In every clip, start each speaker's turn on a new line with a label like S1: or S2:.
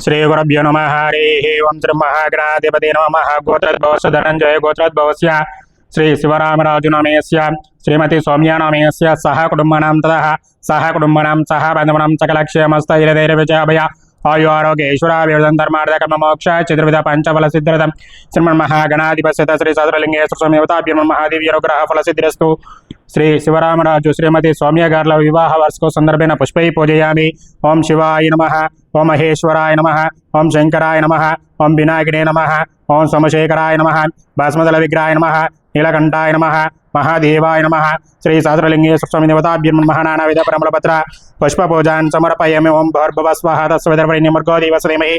S1: श्रीगुरभ्यो नमः, हरिः ओं श्री महाग्राधिपति नम श्रीमहाग्राधिपते धनंजय गोत्रद्भवस्य श्री शिवरामराजु श्रीशिवरामराजुनामेस्य श्रीमती सौम्या सौम्यानामेस्य सह कुटुम्बानां तथा सह कुटुम्बानां सह बन्धूनां सकलक्षेमस्तैरधैर्यभय आयु आरोग्येश्वराभिर्धं धर्मार्थकर्ममोक्ष चतुर्विध पंचफल सिद्धरथम श्रीमण पञ्चफलसिद्धिरथं श्री श्रीसहस्रलिङ्गेश्वर स्वामी महादेवी अनुग्रह फल महादेव्यनुग्रहफलसिद्धिरस्तु కర్మ మోక్ష చతుర్విధ పంచఫల సిద్ధిరథం శ్రీమన్మహాగణాధిపస్యత శ్రీ సదరలింగేశ్వర స్వామి అవతాభ్యం మహాదేవి అనుగ్రహ ఫల సిద్ధిరస్తు శ్రీ శివరామరాజు శ్రీమతి సౌమ్య గార్ల వివాహ వార్షికో సందర్భేన పుష్పై పూజయామి ఓం శివాయ నమ ఓం మహేశ్వరాయ నమ ఓం శంకరాయ నమ ఓం వినాయకుడే నమ ఓం సోమశేఖరాయ నమ భస్మదల విగ్రహాయ నమ నీలకంఠాయ నమ మహాదేవాయ నమ శ్రీ సహస్రలింగేశ్వర స్వామి దేవతాభ్యం మహానానావిధ ప్రమలపత్ర పుష్పపూజాన్ సమర్పయామి ఓం భర్భవ స్వాహ తస్వదర్పణిమర్గో దేవస్వమహి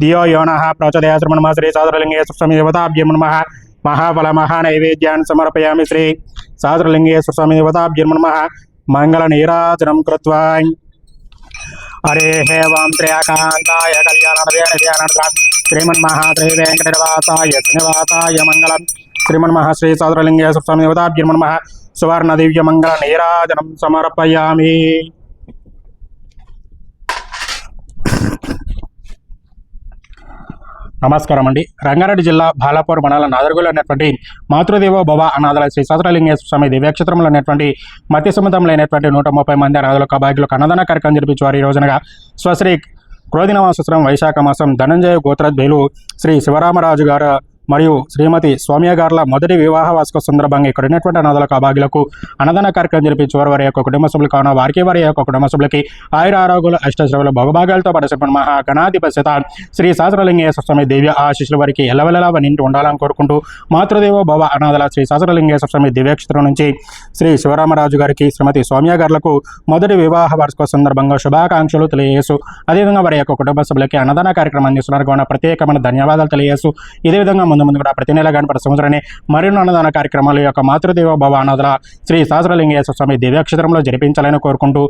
S1: ధియో యోనః ప్రచోదయాశ్రమ నమ శ్రీ సహస్రలింగేశ్వర స్వామి దేవతాభ్యం నమ మహాఫల మహానైవేద్యాన్ని సమర్పయామి శ్రీ సహస్రలింగేశ్వర స్వామి దేవతాభ్యం మంగళ నీరాజనం కృత్వా. హరే హే వాం త్రయాకాంతాయ కళ్యాణ శ్రీమన్మహాత్రే వెంకటనివాసాయ శ్రీనివాసాయ మంగళం. శ్రీమన్మహా శ్రీ సహస్రలింగేశ్వర స్వామి దేవతాభ్యం సువర్ణ దివ్య మంగళ నీరాజనం సమర్పయామి. నమస్కారం అండి రంగారెడ్డి జిల్లా బాలాపూర్ మండలం నాదర్గుల అనేటువంటి మాతృదేవో భవ అనాథల శ్రీ సహస్రలింగేశ్వర స్వామి దివ్యక్షేత్రంలో అనేటువంటి మత్స్య సముద్రంలో అయినటువంటి నూట ముప్పై మంది అనాథులకు భాగ్యులకు అన్నదాన కార్యక్రమం జరిపించేవారు ఈ రోజునగా స్వశ్రీ క్రోధినవాసరం వైశాఖ మాసం ధనంజయ గోత్రద్వేలు శ్రీ శివరామరాజు గారు మరియు శ్రీమతి సౌమ్య గార్ల మొదటి వివాహ వార్షిక సందర్భంగా ఇక్కడ ఉన్నటువంటి అనాథలకు అభాగ్యులకు అన్నదాన కార్యక్రమం జరిపించేవారు వారి యొక్క కుటుంబ సభ్యులు కావున వారికి వారి యొక్క కుటుంబ సభ్యులకి ఆయుర ఆరోగ్యులు అష్టశ్రవులు భగభాగాలతో పడసిపోయిన మహా గణాధిపస్యత శ్రీ సహస్రలింగేశ్వర స్వామి దివ్య ఆశిష్యుల వారికి ఎల్లవెల్లలా నింటి ఉండాలని కోరుకుంటూ మాతృదేవో భవ అనాథల శ్రీ సహస్రలింగేశ్వర స్వామి దివ్యక్షేత్రం నుంచి శ్రీ శివరామరాజు గారికి శ్రీమతి సౌమ్య గారులకు మొదటి వివాహ వార్షిక సందర్భంగా శుభాకాంక్షలు తెలియజేస్తూ అదేవిధంగా వారి యొక్క కుటుంబ సభ్యులకి అన్నదాన కార్యక్రమం అందిస్తున్నారు కావున ప్రత్యేకమైన ధన్యవాదాలు తెలియజేస్తూ ఇదే విధంగా ముందు ముందు కూడా ప్రతి నెల కానీ ప్రతి సంవత్సరాన్ని మరిన్ని అన్నదాన కార్యక్రమాలు యొక్క మాతృదేవ భవ అనాథల శ్రీ సహస్రలింగేశ్వర స్వామి దివ్యాక్షేత్రంలో జరిపించాలని కోరుకుంటూ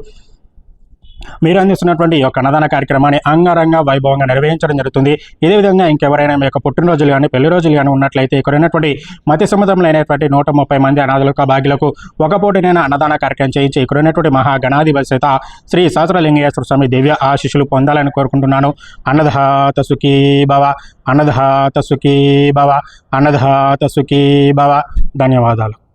S1: మీరు అందిస్తున్నటువంటి ఈ యొక్క అన్నదాన కార్యక్రమాన్ని అంగరంగ వైభవంగా నిర్వహించడం జరుగుతుంది. ఇదే విధంగా ఇంకెవరైనా మీ యొక్క పుట్టినరోజులు కానీ పెళ్ళి రోజులు కానీ ఉన్నట్లయితే ఇక్కడ ఉన్నటువంటి మతి సముద్రంలో అయినటువంటి నూట ముప్పై మంది అనాథులకు భాగ్యులకు ఒక పూటనైనా అన్నదాన కార్యక్రమం చేయించి ఇక్కడ ఉన్నటువంటి మహా గణాధిపతి శ్రీ సహస్రలింగేశ్వర స్వామి దివ్య ఆశీస్సులు పొందాలని కోరుకుంటున్నాను. అన్నదాత సుఖీ భవ అన్నదాత సుఖీ భవ అన్నదాత సుఖీ భవ. ధన్యవాదాలు.